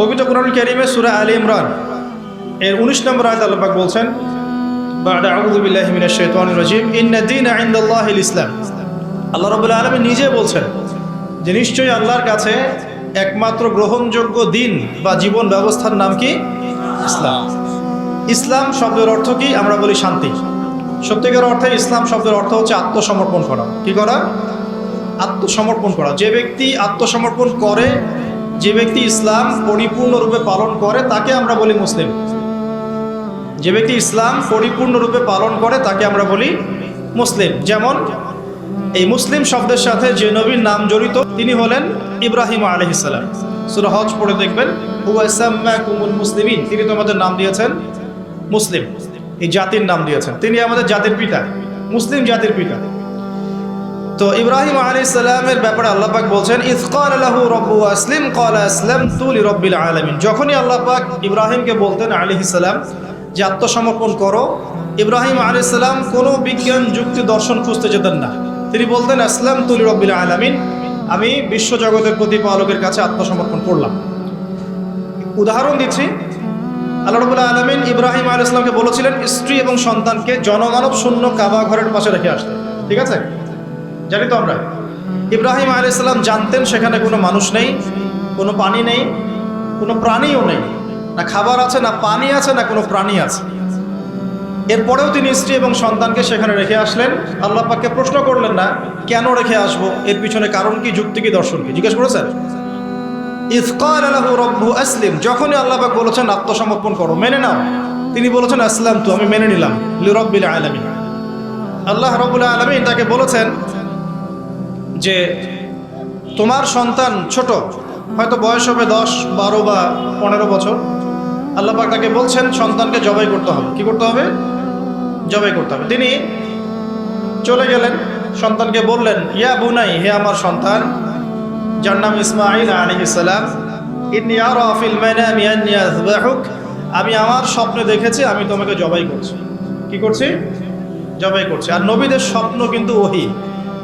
পবিত্র কোরআন কারিমে সুরা আলী ইমরান। এর উনিশ নম্বর আয়াত আল্লাপাক বলছেন ইসলাম। আল্লাহ রবুল্লা আলমী নিজে বলছেন যে নিশ্চয়ই আল্লাহর কাছে একমাত্র গ্রহণযোগ্য দিন বা জীবন ব্যবস্থার নাম কি? ইসলাম। ইসলাম শব্দের অর্থ কি? আমরা বলি শান্তি। সত্যিকার অর্থে ইসলাম শব্দের অর্থ হচ্ছে আত্মসমর্পণ করা। কি করা? আত্মসমর্পণ করা। যে ব্যক্তি আত্মসমর্পণ করে যে ব্যক্তি ইসলাম পরিপূর্ণরূপে পালন করে, তাকে আমরা বলি মুসলিম। যে ব্যক্তি ইসলাম পরিপূর্ণরূপে পালন করে, তাকে আমরা বলি মুসলিম। যেমন, এই মুসলিম শব্দের সাথে যে নবীর নাম জড়িত, তিনি হলেন ইব্রাহিম আলহিসাল্লাম সুরা হজ পড়ে দেখবেন কুমুল মুসলিমিন তিনি তোমাদের নাম দিয়েছেন মুসলিম। এই জাতির নাম দিয়েছেন। তিনি আমাদের জাতির পিতা। মুসলিম জাতির পিতা। তো ইব্রাহিম আলী সাল্লামের ব্যাপারে আল্লাহ পাক বলছেন ইসকাল আলাহু রব্বু আসলিম কল আসলাম তুলি রব্বিল আলমিন। যখনই আল্লাহ পাক ইব্রাহিমকে বলতেন আলী সাল্লাম যে, আত্মসমর্পণ করো। ইব্রাহিম আলী সাল্লাম কোনো বিজ্ঞান যুক্তি দর্শন খুঁজতে যেতেন না। তিনি বলতেন আসলাম তুলি রব্বিল আলমিন। আমি বিশ্বজগতের প্রতিপালকের কাছে আত্মসমর্পণ করলাম। উদাহরণ দিচ্ছি। আল্লাহ রবুল্লাহ আলমিন ইব্রাহিম আল ইসলামকে বলেছিলেন, স্ত্রী এবং সন্তানকে জনমানব শূন্য কাবা ঘরের পাশে রেখে আসতে। ঠিক আছে? জানি তো আমরা। ইব্রাহিম আলী ইসলাম জানতেন সেখানে কোনো মানুষ নেই, কোনো পানি নেই, কোনো প্রাণীও নেই। না খাবার আছে, না পানি আছে, না কোনো প্রাণী আছে। এরপরেও তিনি স্ত্রী এবং সন্তানকে সেখানে রেখে আসলেন। আল্লাহ পাককে প্রশ্ন করলেন না, কেন রেখে আসব? এর পিছনে কারণ কি, যুক্তি কি, দর্শন কি? জিজ্ঞেস করেছেন? ইফকার আলাহু রব্বু আসলিম। যখনই আল্লাহ পাক বলেছেন, আত্মসমর্পণ করো, মেনে নাও। তিনি বলেছেন আসলাম তো আমি মেনে নিলাম, লিরব্বিল আলমিন। আল্লাহ রবুল্লা আলমিন তাকে বলেছেন যে তোমার সন্তান ছোট, হয়তো বয়স হবে দশ, বারো বা পনেরো বছর, আল্লাহ পাক তাকে বলছেন, সন্তানকে জবাই করতে হবে। কি করতে হবে? জবাই করতে হবে। তিনি চলে গেলেন, সন্তানকে বললেন, ইয়া বুনাই, হে আমার সন্তান, যার নাম ইসমাইল আলী ইসলাম আমি আমার স্বপ্নে দেখেছি, আমি তোমাকে জবাই করছি। কি করছি? জবাই করছি। আর নবীদের স্বপ্ন কিন্তু ওহি।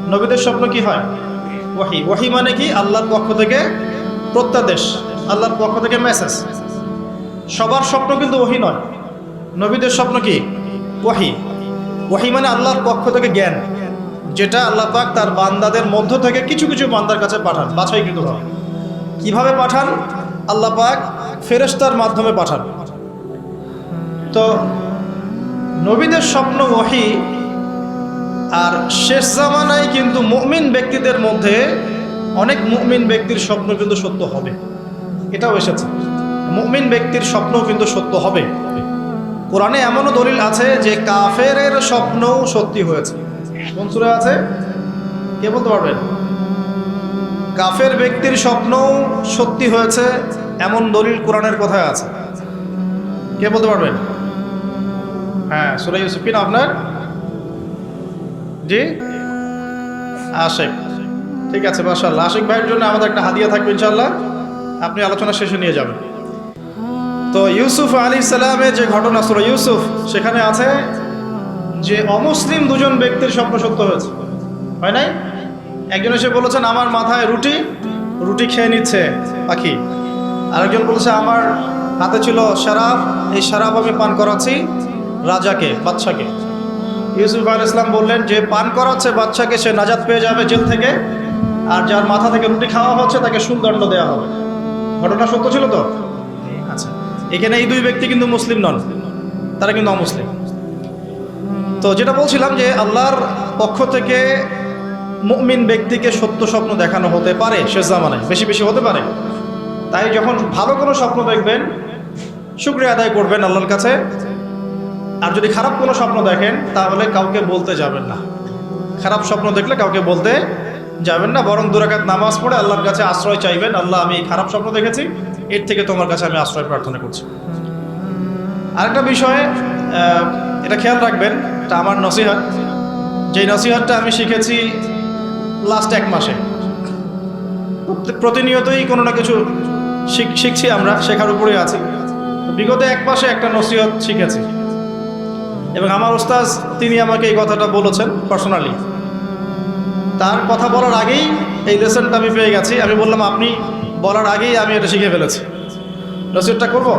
নবীদের স্বপ্ন কি হয়? ওয়াহি। ওহি মানে কি? আল্লাহর পক্ষ থেকে প্রত্যাদেশ, আল্লাহর পক্ষ থেকে মেসেজ সবার স্বপ্ন কিন্তু ওহি নয়। নবীদের স্বপ্ন কি? ওয়াহি। ওহি মানে আল্লাহর পক্ষ থেকে জ্ঞান, যেটা আল্লাহ পাক তার বান্দাদের মধ্য থেকে কিছু কিছু বান্দার কাছে পাঠান বাছাইকৃতভাবে কীভাবে পাঠান? আল্লাহ পাক ফেরেস্তার মাধ্যমে পাঠান। তো নবীদের স্বপ্ন ওহি আর শেষ জামানায় কিন্তু মুমিন ব্যক্তিদের মধ্যে অনেক মুমিন ব্যক্তির স্বপ্ন কিন্তু সত্য হবে। এটাও এসেছে। মুমিন ব্যক্তির স্বপ্ন কিন্তু সত্য হবে। কোরআনে এমনও দলিল আছে যে কাফের স্বপ্নও সত্যি হয়েছে। কোন সুরে আছে? কে বলতে পারবেন কাফের ব্যক্তির স্বপ্নও সত্যি হয়েছে, এমন দলিল কোরআনের কথায় আছে। কে বলতে পারবেন হ্যাঁ সুরাই ইউসুফিন আপনার? জি? আশেক। ঠিক আছে মাশাল্লাহ আশিক ভাইয়ের জন্য আমাদের একটা হাদিয়া থাকবে ইনশাল্লাহ আপনি আলোচনা শেষে নিয়ে যাবেন। তো ইউসুফ আলী সালামের যে ঘটনা, সুরা ইউসুফ, সেখানে আছে যে অমুসলিম দুজন ব্যক্তির স্বপ্ন সত্য হয়েছে। হয় নাই? একজন এসে বলেছেন, আমার মাথায় রুটি রুটি খেয়ে নিচ্ছে পাখি। আরেকজন বলেছে, আমার হাতে ছিল শারাব এই শারাব আমি পান করাচ্ছি রাজাকে বাচ্চাকে ইউসুফ আল ইসলাম বললেন যে পান করাচ্ছে বাচ্চাকে, সে নাজাদ পেয়ে যাবে জেল থেকে। আর যার মাথা থেকে রুটি খাওয়া হচ্ছে, তাকে সুদণ্ড দেওয়া হবে। ঘটনা সত্য ছিল তো? আচ্ছা। এখানে এই দুই ব্যক্তি কিন্তু মুসলিম নন। তারা কিন্তু অমুসলিম। তো যেটা বলছিলাম যে আল্লাহর পক্ষ থেকে মুমিন ব্যক্তিকে সত্য স্বপ্ন দেখানো হতে পারে শেষ জামানায়, বেশি বেশি হতে পারে। তাই যখন ভালো কোনো স্বপ্ন দেখবেন, শুক্রিয়া আদায় করবেন আল্লাহর কাছে। আর যদি খারাপ কোনো স্বপ্ন দেখেন, তাহলে কাউকে বলতে যাবেন না। খারাপ স্বপ্ন দেখলে কাউকে বলতে যাবেন না, বরং দুরাকাত নামাজ পড়ে আল্লাহর কাছে আশ্রয় চাইবেন, আল্লাহ, আমি খারাপ স্বপ্ন দেখেছি, এর থেকে তোমার কাছে আমি আশ্রয় প্রার্থনা করছি। আরেকটা বিষয়ে এটা খেয়াল রাখবেন, এটা আমার নসিহত। যেই নসিহতটা আমি শিখেছি লাস্ট এক মাসে। প্রতিনিয়তই কোনো না কিছু শিখ, শিখছি আমরা, শেখার উপরে আছি। বিগত এক মাসে একটা নসিহত শিখেছি। এবং আমার ওস্তাজ তিনি আমাকে এই কথাটা বলেছেন পার্সোনালি তার কথা বলার আগেই এই লেসনটা আমি পেয়ে গেছি। আমি বললাম, আপনি বলার আগেই আমি এটা শিখে ফেলেছি। নসিহতটা করব?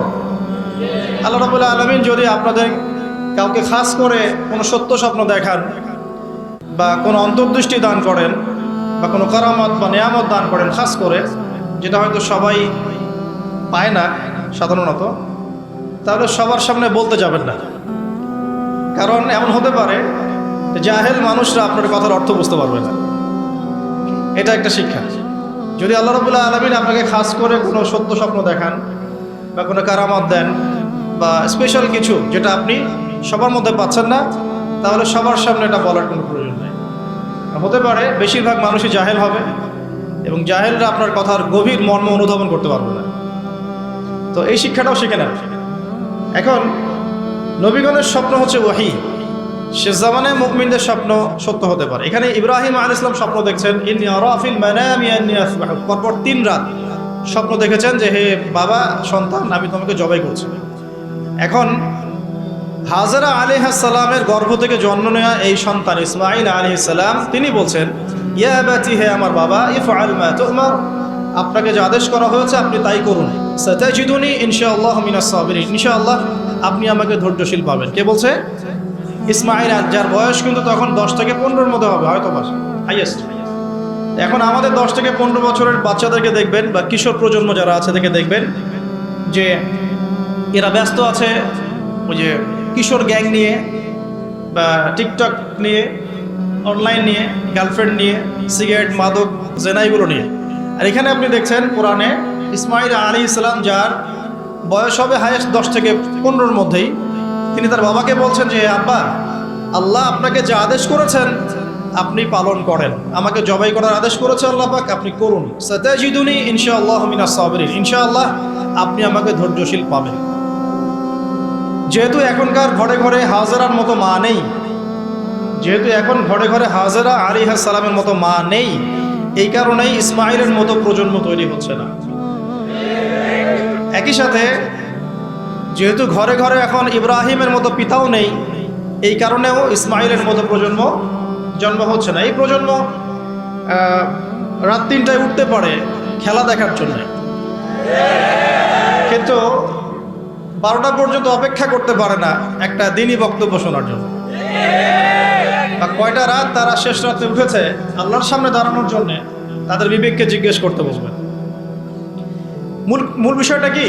আল্লাহ রবুল্লাহ আলমিন যদি আপনাদের কাউকে খাস করে কোনো সত্য স্বপ্ন দেখান বা কোনো অন্তর্দৃষ্টি দান করেন বা কোনো কারামত বা নিয়ামত দান করেন খাস করে, যেটা হয়তো সবাই পায় না সাধারণত, তাহলে সবার সামনে বলতে যাবেন না। কারণ এমন হতে পারে জাহেল মানুষরা আপনার কথার অর্থ বুঝতে পারবে না। এটা একটা শিক্ষা। যদি আল্লাহ রবুল্লাহ আলমিন আপনাকে খাস করে কোনো সত্য স্বপ্ন দেখান বা কোনো কারামত দেন বা স্পেশাল কিছু যেটা আপনি সবার মধ্যে পাচ্ছেন না, তাহলে সবার সামনে এটা বলার কোনো প্রয়োজন নেই। হতে পারে বেশিরভাগ মানুষই জাহেল হবে এবং জাহেলরা আপনার কথার গভীর মর্ম অনুধাবন করতে পারবে না। তো এই শিক্ষাটাও শিখে নেন। এখন নবীগণের স্বপ্ন হচ্ছে ওয়াহি। শেষ জামানে মুকমিনদের স্বপ্ন সত্য হতে পারে। এখানে ইব্রাহিম আল ইসলাম স্বপ্ন দেখছেন পরপর তিন রাত স্বপ্ন দেখেছেন যে, হে বাবা, সন্তান, আমি তোমাকে জবাই করছি। এখন হাজারা আলিহাসাল্লামের গর্ভ থেকে জন্ম নেওয়া এই সন্তান ইসমাইল আলিহাল্লাম তিনি বলছেন, ইয়া বাতি হে আমার বাবা ইফ আল তোমার। আপনাকে যে আদেশ করা হয়েছে, আপনি তাই করুন। সতাজিদুনি ইনশাআল্লাহ মিনাস ইনশাআল্লাহ আপনি আমাকে ধৈর্যশীল পাবেন। কে বলছে? ইসমাইল যার বয়স কিন্তু তখন দশ থেকে পনেরোর মধ্যে হবে, হয়তো বাস হাইয়েস্ট এখন আমাদের দশ থেকে পনেরো বছরের বাচ্চাদেরকে দেখবেন বা কিশোর প্রজন্ম যারা আছে দেখে দেখবেন যে এরা ব্যস্ত আছে, ওই যে কিশোর গ্যাং নিয়ে বা টিকটক নিয়ে, অনলাইন নিয়ে, গার্লফ্রেন্ড নিয়ে, সিগারেট, মাদক, জেনাইগুলো নিয়ে। আর এখানে আপনি দেখছেন কোরআনে ইসমাইল আলী ইসলাম যার বয়স হবে হায়েস্ট দশ থেকে পনেরোর মধ্যেই। তিনি তার বাবাকে বলছেন যে, আব্বা, আল্লাহ আপনাকে যে আদেশ করেছেন, আপনি পালন করেন। আমাকে জবাই করার আদেশ করেছে আল্লাহ পাক, আপনি করুন। সতাজিদুনি ইনশাআল্লাহ মিনা সাবরিন। ইনশাআল্লাহ আপনি আমাকে ধৈর্যশীল পাবেন। যেহেতু এখনকার ঘরে ঘরে হাজারার মতো মা নেই, যেহেতু এখন ঘরে ঘরে হাজারা আলী সালামের মতো মা নেই, এই কারণেই ইসমাইলের মতো প্রজন্ম তৈরি হচ্ছে না। একই সাথে যেহেতু ঘরে ঘরে এখন ইব্রাহিমের মতো পিতাও নেই, এই কারণেও ইসমাইলের মতো প্রজন্ম জন্ম হচ্ছে না। এই প্রজন্ম রাত তিনটায় উঠতে পারে খেলা দেখার জন্য। কিন্তু বারোটা পর্যন্ত অপেক্ষা করতে পারে না একটা দিনই বক্তব্য শোনার জন্য। বা কয়টা রাত তারা শেষ রাতে উঠেছে আল্লাহর সামনে দাঁড়ানোর জন্য তাদের বিবেককে জিজ্ঞেস করতে বসবেন। মূল মূল বিষয়টা কি?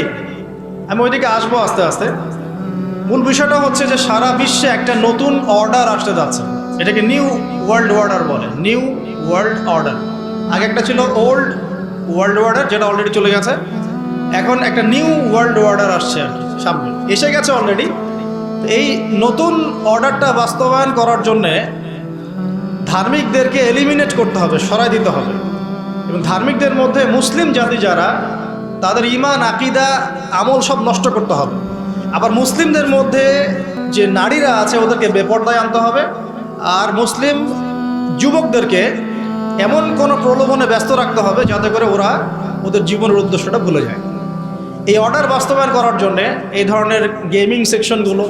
আমি ওইদিকে আসব আস্তে আস্তে। মূল বিষয়টা হচ্ছে যে সারা বিশ্বে একটা নতুন অর্ডার আসতে যাচ্ছে। এটাকে নিউ ওয়ার্ল্ড অর্ডার বলে। নিউ ওয়ার্ল্ড অর্ডার আগে একটা ছিল ওল্ড ওয়ার্ল্ড অর্ডার যেটা অলরেডি চলে গেছে। এখন একটা নিউ ওয়ার্ল্ড অর্ডার আসছে আর কি, সামনে। এসে গেছে অলরেডি এই নতুন অর্ডারটা বাস্তবায়ন করার জন্যে ধার্মিকদেরকে এলিমিনেট করতে হবে, সরাই দিতে হবে। এবং ধার্মিকদের মধ্যে মুসলিম জাতি যারা তাদের ইমান আকিদা, আমল সব নষ্ট করতে হবে। আবার মুসলিমদের মধ্যে যে নারীরা আছে, ওদেরকে বেপর্দায় আনতে হবে। আর মুসলিম যুবকদেরকে এমন কোনো প্রলোভনে ব্যস্ত রাখতে হবে, যাতে করে ওরা ওদের জীবনের উদ্দেশ্যটা ভুলে যায়। এই অর্ডার বাস্তবায়ন করার জন্যে এই ধরনের গেমিং সেকশনগুলো,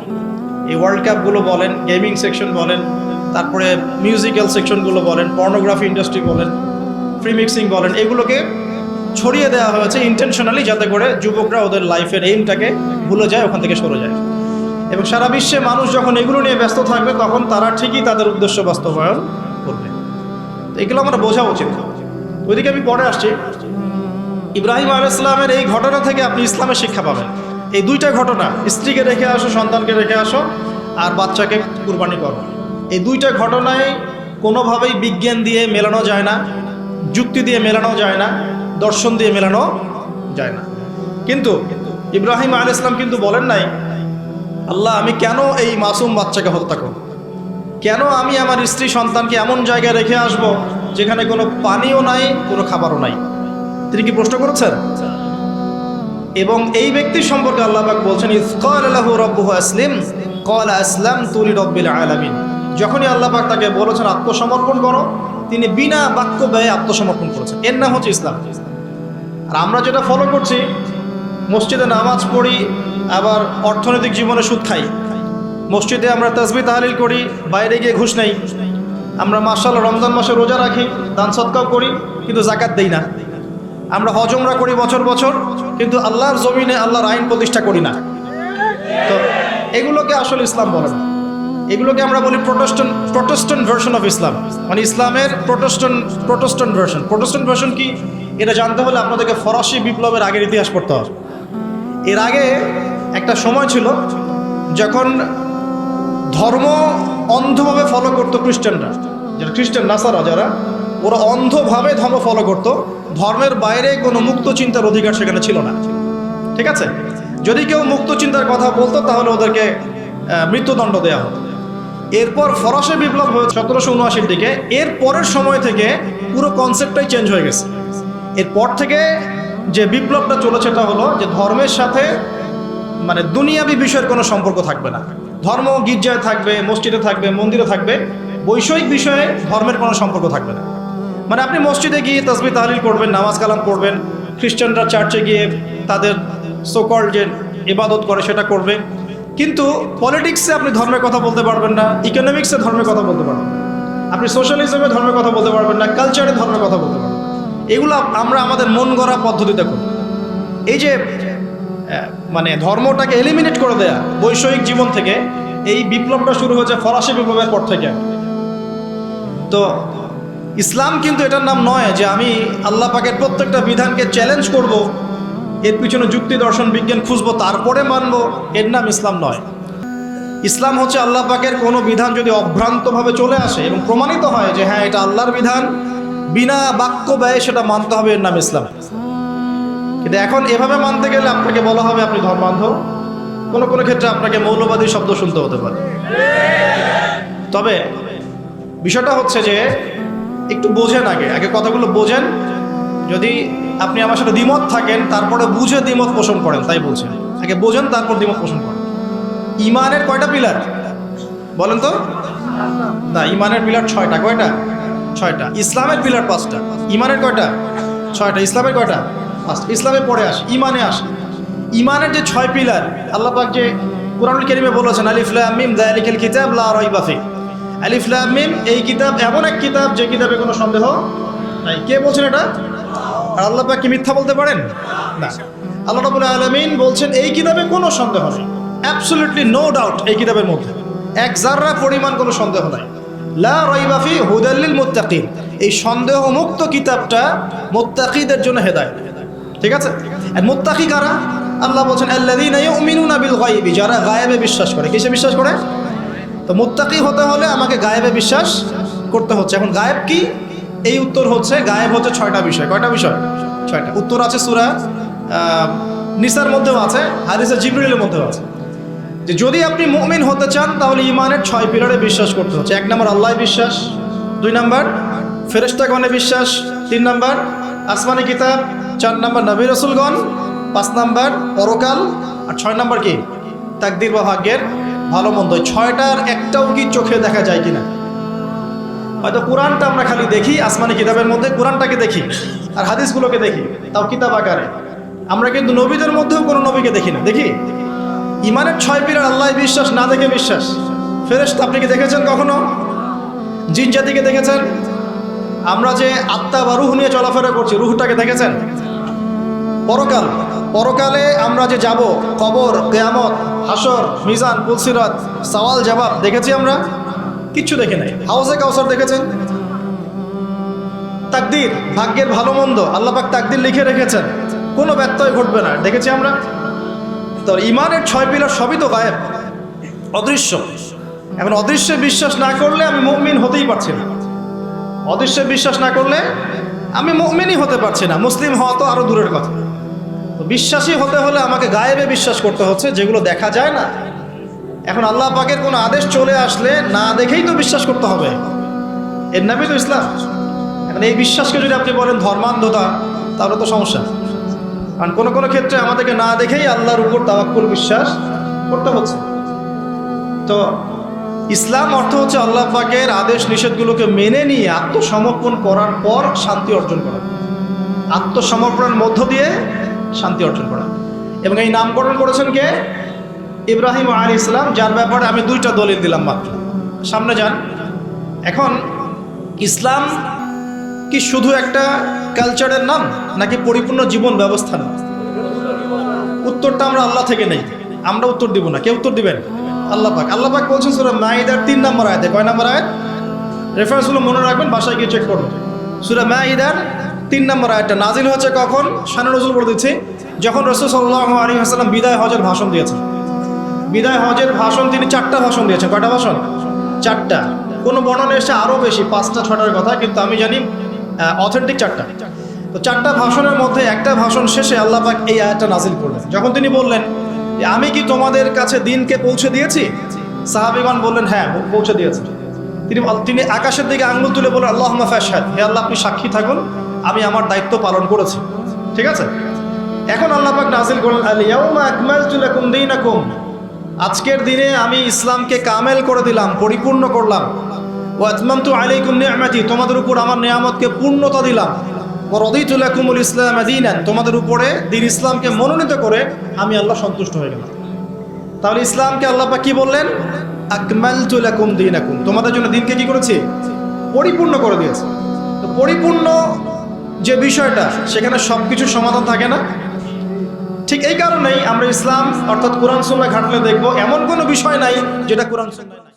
এই ওয়ার্ল্ড কাপগুলো বলেন, গেমিং সেকশন বলেন, তারপরে মিউজিক্যাল সেকশনগুলো বলেন, পর্নোগ্রাফি ইন্ডাস্ট্রি বলেন, ফ্রি মিক্সিং বলেন, এগুলোকে ছড়িয়ে দেওয়া হয়েছে ইন্টেনশনালি যাতে করে যুবকরা ওদের লাইফের এইমটাকে ভুলে যায়, ওখান থেকে সরে যায়। এবং সারা বিশ্বে মানুষ যখন এগুলো নিয়ে ব্যস্ত থাকবে, তখন তারা ঠিকই তাদের উদ্দেশ্য বাস্তবায়ন করবে। এগুলো আমরা বোঝা উচিত। ওইদিকে আমি পরে আসছি। ইব্রাহিম আল ইসলামের এই ঘটনা থেকে আপনি ইসলামের শিক্ষা পাবেন। এই দুইটা ঘটনা, স্ত্রীকে রেখে আসো, সন্তানকে রেখে আসো, আর বাচ্চাকে কুরবানি করো। এই দুইটা ঘটনায় কোনোভাবেই বিজ্ঞান দিয়ে মেলানো যায় না। যুক্তি দিয়ে মেলানো যায় না, দর্শন দিয়ে মেলানো যায় না। কিন্তু ইব্রাহিম আল ইসলাম কিন্তু বলেন নাই, আল্লাহ, আমি কেন এই মাসুম বাচ্চাকে হত্যা করব? কেন আমি আমার স্ত্রী সন্তানকে এমন জায়গায় রেখে আসব যেখানে কোনো পানিও নাই, কোনো খাবারও নাই? তিনি কি প্রশ্ন করেছেন? এবং এই ব্যক্তির সম্পর্কে আল্লাহ পাক বলছেন ইফকাল আল্লাহু আসলিম কল আসলাম তুলি রব্বিল আলামিন। যখনই আল্লাহ পাক তাকে বলেছেন, আত্মসমর্পণ করো। তিনি বিনা বাক্য ব্যয়ে আত্মসমর্পণ করেছেন। এর নাম হচ্ছে ইসলাম। আর আমরা যেটা ফলো করছি, মসজিদে নামাজ পড়ি, আবার অর্থনৈতিক জীবনে সুদ খাই। মসজিদে আমরা তসবি তাহলিল করি, বাইরে গিয়ে ঘুষ নেই। আমরা মার্শাল রমজান মাসে রোজা রাখি, দান সৎকাও করি, কিন্তু জাকাত দেই না। আমরা হজমরা করি বছর বছর, কিন্তু আল্লাহর জমিনে আল্লাহর আইন প্রতিষ্ঠা করি না। তো এগুলোকে আসলে ইসলাম বলে না। এগুলোকে আমরা বলি Protestant Protestant version of Islam মানে ইসলামের Protestant Protestant version Protestant version কি? এটা জানতে হলে আপনাদেরকে ফরাসি বিপ্লবের আগের ইতিহাস পড়তে হবে। এর আগে একটা সময় ছিল যখন ধর্ম অন্ধভাবে ফলো করতো খ্রিস্টানরা। যারা খ্রিস্টান, নাসারা যারা, ওরা অন্ধভাবে ধর্ম ফলো করত। ধর্মের বাইরে কোনো মুক্ত চিন্তার অধিকার সেখানে ছিল না। ঠিক আছে? যদি কেউ মুক্ত চিন্তার কথা বলতো, তাহলে ওদেরকে মৃত্যুদণ্ড দেওয়া হতো। এরপর ফরাসি বিপ্লব হয়েছে সতেরোশো উনআশির দিকে। এর পরের সময় থেকে পুরো কনসেপ্টটাই চেঞ্জ হয়ে গেছে। এরপর থেকে যে বিপ্লবটা চলেছে সেটা হলো যে ধর্মের সাথে মানে দুনিয়াবি বিষয়ের কোনো সম্পর্ক থাকবে না। ধর্ম গির্জায় থাকবে, মসজিদে থাকবে, মন্দিরে থাকবে, বৈষয়িক বিষয়ে ধর্মের কোনো সম্পর্ক থাকবে না। মানে আপনি মসজিদে গিয়ে তসবি তাহলিল করবেন নামাজ কালাম করবেন খ্রিস্টানরা চার্চে গিয়ে তাদের সোকল যে ইবাদত করে সেটা করবে। কিন্তু পলিটিক্সে আপনি ধর্মের কথা বলতে পারবেন না ইকোনমিক্সে ধর্মের কথা বলতে পারবেন আপনি সোশ্যালিজমে ধর্মের কথা বলতে পারবেন না কালচারে ধর্মের কথা বলতে পারবেন এগুলো আমরা আমাদের মন গড়া পদ্ধতিতে করি এই যে মানে ধর্মটাকে এলিমিনেট করে দেয়া বৈষয়িক জীবন থেকে, এই বিপ্লবটা শুরু হয়েছে ফরাসি বিপ্লবের পর থেকে। তো ইসলাম কিন্তু এটার নাম নয় যে আমি আল্লাহ পাকের প্রত্যেকটা বিধানকে চ্যালেঞ্জ করব এর পিছনে যুক্তি, দর্শন, বিজ্ঞান খুঁজবো, তারপরে মানব, এর নাম ইসলাম নয়। ইসলাম হচ্ছে আল্লাহ পাকের কোনো বিধান যদি অভ্রান্তভাবে চলে আসে এবং প্রমাণিত হয় যে হ্যাঁ এটা আল্লাহর বিধান, বিনা বাক্য ব্যয়ে সেটা মানতে হবে, এর নাম ইসলাম। কিন্তু এখন এভাবে মানতে গেলে আপনাকে বলা হবে আপনি ধর্মান্ধ। কোনো কোনো ক্ষেত্রে আপনাকে মৌলবাদী শব্দ শুনতে হতে পারে। তবে বিষয়টা হচ্ছে যে একটু বোঝেন আগে আগে কথাগুলো বোঝেন যদি আপনি আমার সাথে দ্বিমত থাকেন, তারপরে বুঝে দ্বিমত পোষণ করেন, তাই বলছেন আগে বোঝেন, তারপর দ্বিমত পোষণ করেন। ইমানের কয়টা পিলার? বলেন তো। না, ইমানের পিলার ছয়টা। কয়টা? ছয়টা। ইসলামের পিলার পাঁচটা। ইমানের কয়টা? ছয়টা। ইসলামের কয়টা? পাঁচটা। ইসলামে পড়ে আসে, ইমানে আসে। ইমানের যে ছয় পিলার, আল্লাহ পাক যে কোরআনুল কেরিমে বলেছেন আলিফলাম মিম দায়ালিকেল কিতাব লা রাইবা ফি। আলিফলাম মিম, এই কিতাব এমন এক কিতাব যে কিতাবে কোনো সন্দেহ নাই। কে বলছেন এটা? আর আল্লাহ পাক কি মিথ্যা বলতে পারেন? না। আল্লাহ রাবুল আলমিন বলছেন, এই কিতাবে কোনো সন্দেহ নেই। অ্যাবসলিউটলি নো ডাউট এই কিতাবের মধ্যে। এক জাররা পরিমাণ কোনো সন্দেহ নাই। লা রাইবাফি হুদাল্লিল মুত্তাকিন। এই সন্দেহ মুক্ত কিতাবটা মুত্তাকিদের জন্য হেদায়েত। ঠিক আছে? মুত্তাকি কারা? আল্লাহ বলছেন, আল্লাযীনা ইউমিনুনা বিল গায়বি। যারা গায়েবে বিশ্বাস করে। কিসে বিশ্বাস করে? তো মুত্তাকি হতে হলে আমাকে গায়েবে বিশ্বাস করতে হচ্ছে। এখন গায়েব কি? এই উত্তর হচ্ছে, গায়েব হচ্ছে ছয়টা বিষয়। কয়টা বিষয়? ছয়টা। উত্তর আছে সুরা নিসার মধ্যেও আছে হাদিসের জিবরিলের মধ্যেও আছে। যে যদি আপনি মুমিন হতে চান, তাহলে ইমানের ছয় পিলারে বিশ্বাস করতে হচ্ছে। এক নম্বর আল্লাহ বিশ্বাস। দুই নম্বর ফেরেস্তাগণে বিশ্বাস। তিন নম্বর, আসমানি কিতাব। চার নম্বর, নবী রসুলগণ। পাঁচ নম্বর, পরকাল। আর ছয় নম্বর কি? তাকদির বা ভাগ্যের ভালো মন্দ। ছয়টার একটাও কি চোখে দেখা যায় কিনা? হয়তো কোরআনটা আমরা খালি দেখি, আসমানি কিতাবের মধ্যে কোরআনটাকে দেখি, আর হাদিসগুলোকে দেখি, তাও কিতাব আকারে। আমরা কিন্তু নবীদের মধ্যেও কোনো নবীকে দেখি না, দেখি? ইমানের ছয় পিলার আল্লাহ বিশ্বাস, না দেখে বিশ্বাস। ফেরেস্ত আপনি কি দেখেছেন কখনো? জিন জাতিকে দেখেছেন? আমরা যে আত্মা বা রুহ নিয়ে চলাফেরা করছি, রুহটাকে দেখেছেন? পরকাল। পরকালে আমরা যে যাব, কবর, কেয়ামত হাসর মিজান পুলসিরাত সওয়াল জবাব দেখেছি আমরা? কিচ্ছু দেখে নাই। হাউসে কাউসার দেখেছেন? তাকদির, ভাগ্যের ভালো মন্দ আল্লাপাক তাকদির লিখে রেখেছেন। কোনো ব্যত্যয় ঘটবে না। দেখেছি আমরা? তো ইমানের ছয় পিলার সবই তো গায়েব। অদৃশ্য। এখন অদৃশ্যে বিশ্বাস না করলে আমি মুমিন হতেই পারছি না। অদৃশ্যে বিশ্বাস না করলে আমি মুমিনই হতে পারছি না। মুসলিম হওয়া তো আরও দূরের কথা। বিশ্বাসী হতে হলে আমাকে গায়েবে বিশ্বাস করতে হচ্ছে, যেগুলো দেখা যায় না এখন আল্লাহ পাকের কোনো আদেশ চলে আসলে না দেখেই তো বিশ্বাস করতে হবে। এর নামই তো ইসলাম। এখন এই বিশ্বাসকে যদি আপনি বলেন ধর্মান্ধতা, তাহলে তো সমস্যা। কারণ কোনো কোনো ক্ষেত্রে আমাদেরকে না দেখেই আল্লাহর উপর তাওয়াক্কুল বিশ্বাস করতে হচ্ছে। তো ইসলাম অর্থ হচ্ছে আল্লাহ পাকের আদেশ নিষেধগুলোকে মেনে নিয়ে আত্মসমর্পণ করার পর শান্তি অর্জন করা। আত্মসমর্পণের মধ্য দিয়ে শান্তি অর্জন করা। এবং এই নামকরণ করেছেন কে? ইব্রাহিম আলী ইসলাম, যার ব্যাপারে আমি দুইটা দলিল দিলাম মাত্র। সামনে যান। এখন, ইসলাম কি শুধু একটা কালচারের নাম, নাকি পরিপূর্ণ জীবন ব্যবস্থা নাম? উত্তরটা আমরা আল্লাহ থেকে নেই। আমরা উত্তর দিব না। কে উত্তর দিবেন? আল্লাহ পাক। আল্লাহ পাক বলছেন সুরা মাইদার তিন নম্বর আয়াতে। কয় নম্বর আয়াত? রেফারেন্সগুলো মনে রাখবেন, বাসায় গিয়ে চেক করবেন সুরা মাইদার তিন নম্বর আয়াতটা নাজিল হচ্ছে কখন? শানে নজরুল বলে দিচ্ছি, যখন রসুল সাল্লাহ আলী হাসালাম বিদায় হজের ভাষণ দিয়েছেন। বিদায় হজের ভাষণ তিনি চারটা ভাষণ দিয়েছেন। কয়টা ভাষণ? চারটা। কোনো বর্ণনা এসে আরও বেশি, পাঁচটা ছটার কথা, কিন্তু আমি জানি অথেন্টিক চারটা। তো চারটা ভাষণের মধ্যে একটা ভাষণ শেষে আল্লাহ পাক এই আয়াতটা নাজিল করলেন। যখন তিনি বললেন আমি কি তোমাদের কাছে দিনকে পৌঁছে দিয়েছি? সাহাবিগণ বললেন হ্যাঁ পৌঁছে দিয়েছি। তিনি তিনি আকাশের দিকে আঙ্গুল তুলে বললেন আল্লাহ ফাশহাদ, হে আল্লাহ, আপনি সাক্ষী থাকুন, আমি আমার দায়িত্ব পালন করেছি। ঠিক আছে? এখন আল্লাহ পাক নাজিল করলেন আল ইয়াউমা আকমালতু লাকুম দীনাকুম। আজকের দিনে আমি ইসলামকে কামেল করে দিলাম, পরিপূর্ণ করলাম। ও আতমামতু আলাইকুম নিয়ামাতি, তোমাদের উপর আমার নিয়ামতকে পূর্ণতা দিলাম। ও রদিতু লাকুমুল ইসলাম দীনান তোমাদের উপরে দিন ইসলামকে মনোনীত করে আমি আল্লাহ সন্তুষ্ট হয়ে গেলাম। তাহলে ইসলামকে আল্লাহ পাক কি বললেন? আকমালতু লাকুম দীনাকুম, তোমাদের জন্য দিনকে কি করেছি? পরিপূর্ণ করে দিয়েছে। তো পরিপূর্ণ যে বিষয়টা, সেখানে সব কিছুর সমাধান থাকে না। ঠিক এই কারণেই আমরা ইসলাম, অর্থাৎ কোরআন সুন্না ঘাটলে দেখব, এমন কোনো বিষয় নাই যেটা কোরআন সুন্নাহ নাই।